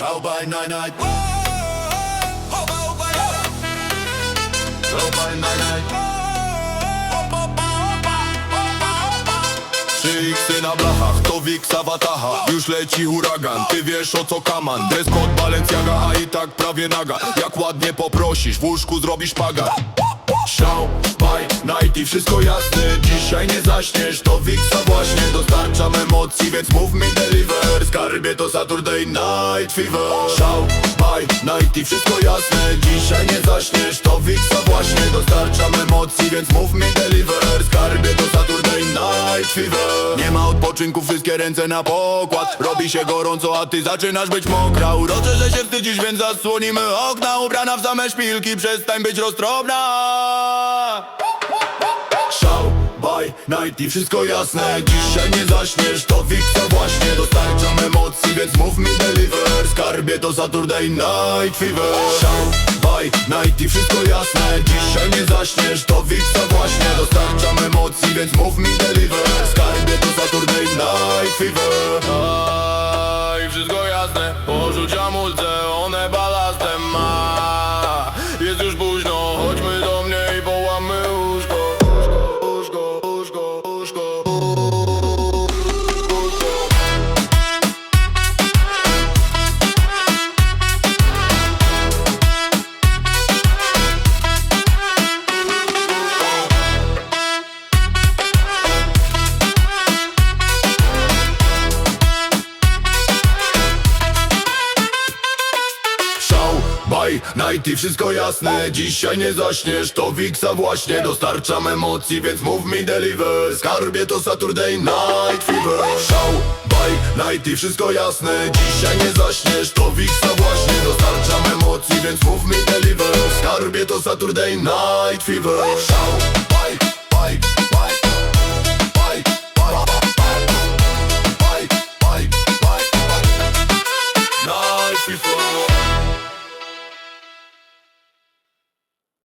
Show by night night. Show by night night. 3 na blachach, to Wiksa Wataha Już leci huragan, ty wiesz o co kaman. Dress code Balenciaga, a i tak prawie naga. Jak ładnie poprosisz, w łóżku zrobisz paga. Show, by, night i wszystko jasne. Dzisiaj nie zaśniesz, to Wiksa właśnie Dostarczam emocji, więc mów mi Skarbie to Saturday Night Fever. Show, by, night i wszystko jasne. Dzisiaj nie zaśniesz, to Wiksa właśnie Dostarczam emocji, więc mów mi deliver. Skarbie to Saturday Night Fever. Nie ma odpoczynku, wszystkie ręce na pokład. Robi się gorąco, a ty zaczynasz być mokra. Urocze, że się wstydzisz, więc zasłonimy okna. Ubrana w same szpilki, przestań być roztropna. Show, by, night i wszystko jasne. Dzisiaj nie zaśniesz, to Wiksa właśnie Dostarczam emocji, Skarbie to Saturday Night Fever. Show, by, night i wszystko jasne. Dzisiaj nie zaśniesz, to Wiksa właśnie Dostarczam emocji, więc mów mi deliver. Skarbie to Saturday Night Fever Haj, nighty, wszystko jasne. Dzisiaj nie zaśniesz, to Wiksa właśnie Dostarczam emocji, więc mów mi deliver. Skarbie to Saturday Night Fever. Show, baj, nighty, wszystko jasne. Dzisiaj nie zaśniesz, to Wiksa właśnie Dostarczam emocji, więc mów mi deliver. Skarbie to Saturday Night Fever. Show, baj, baj, baj